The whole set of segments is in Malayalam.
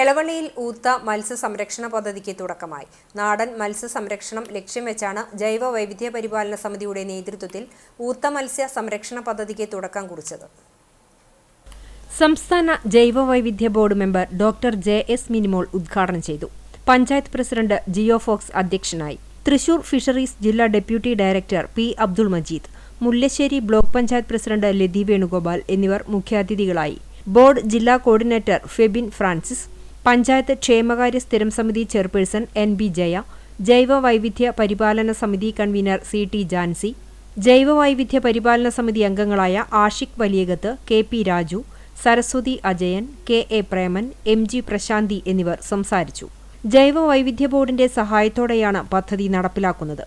എളവള്ളിയിൽ ഊത്ത മത്സ്യ സംരക്ഷണ പദ്ധതിക്ക് തുടക്കമായി. നാടൻ മത്സ്യ സംരക്ഷണം ലക്ഷ്യം വെച്ചാണ് ജൈവ വൈവിധ്യ പരിപാലന സമിതിയുടെ നേതൃത്വത്തിൽ ഊത്ത മത്സ്യ സംരക്ഷണ പദ്ധതിക്ക് തുടക്കം കുറിച്ചത്. സംസ്ഥാന ജൈവ വൈവിധ്യ board member doctor J. S. Minimol ഉദ്ഘാടനം ചെയ്തു. പഞ്ചായത്ത് പ്രസിഡന്റ് ജിയോ ഫോക്സ് അധ്യക്ഷനായി. തൃശൂർ ഫിഷറീസ് ജില്ലാ deputy director P. Abdul Majeed Mullassery block panchayat president Lathi Venugopal എന്നിവർ മുഖ്യാതിഥികളായി. ബോർഡ് ജില്ലാ കോർഡിനേറ്റർ ഫെബിൻ ഫ്രാൻസിസ് പഞ്ചായത്ത് ക്ഷേമകാര്യ സ്ഥിരം സമിതി ചെയർപേഴ്സൺ എൻ ബി ജയ ജൈവ വൈവിധ്യ പരിപാലന സമിതി കൺവീനർ സി ടി ജാൻസി ജൈവ വൈവിധ്യ പരിപാലന സമിതി അംഗങ്ങളായ Ashiq Valiyakath K P Raju Saraswathi Ajayan K A Preman M G Prasanthi എന്നിവർ സംസാരിച്ചു. ജൈവ വൈവിധ്യ ബോർഡിന്റെ സഹായത്തോടെയാണ് പദ്ധതി നടപ്പിലാക്കുന്നത്.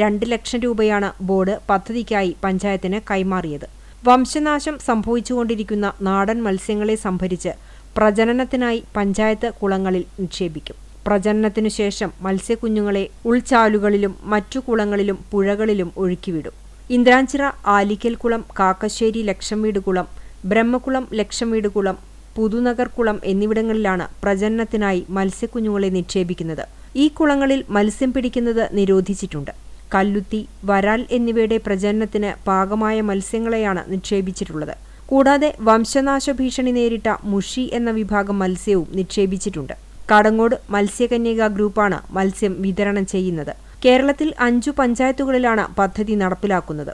രണ്ട് ലക്ഷം രൂപയാണ് ബോർഡ് പദ്ധതിക്കായി പഞ്ചായത്തിന് കൈമാറിയത്. വംശനാശം സംഭവിച്ചുകൊണ്ടിരിക്കുന്ന നാടൻ മത്സ്യങ്ങളെ സംഭരിച്ച് പ്രജനനത്തിനായി പഞ്ചായത്ത് കുളങ്ങളിൽ നിക്ഷേപിക്കും. പ്രജനനത്തിനു ശേഷം മത്സ്യക്കുഞ്ഞുങ്ങളെ ഉൾച്ചാലുകളിലും മറ്റു കുളങ്ങളിലും പുഴകളിലും ഒഴുക്കിവിടും. ഇന്ദ്രാഞ്ചിറ ആലിക്കൽ കുളം കാക്കശ്ശേരി ലക്ഷംവീട് കുളം ബ്രഹ്മകുളം ലക്ഷംവീട് കുളം പുതുനഗർ കുളം എന്നിവിടങ്ങളിലാണ് പ്രജനനത്തിനായി മത്സ്യക്കുഞ്ഞുങ്ങളെ നിക്ഷേപിക്കുന്നത്. ഈ കുളങ്ങളിൽ മത്സ്യം പിടിക്കുന്നത് നിരോധിച്ചിട്ടുണ്ട്. കല്ലുത്തി വരാൽ എന്നിവയുടെ പ്രജനനത്തിന് പാകമായ മത്സ്യങ്ങളെയാണ് നിക്ഷേപിച്ചിട്ടുള്ളത്. കൂടാതെ വംശനാശ ഭീഷണി നേരിട്ട മുഷി എന്ന വിഭാഗം മത്സ്യവും നിക്ഷേപിച്ചിട്ടുണ്ട്. കടങ്ങോട് മത്സ്യകന്യക ഗ്രൂപ്പാണ് മത്സ്യം വിതരണം ചെയ്യുന്നത്. കേരളത്തിൽ അഞ്ചു പഞ്ചായത്തുകളിലാണ് പദ്ധതി നടപ്പിലാക്കുന്നത്.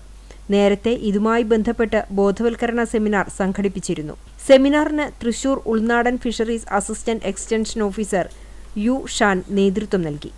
നേരത്തെ ഇതുമായി ബന്ധപ്പെട്ട് ബോധവൽക്കരണ സെമിനാർ സംഘടിപ്പിച്ചിരുന്നു. സെമിനാറിന് തൃശൂർ ഉൾനാടൻ fisheries assistant extension officer U Shan നേതൃത്വം നൽകി.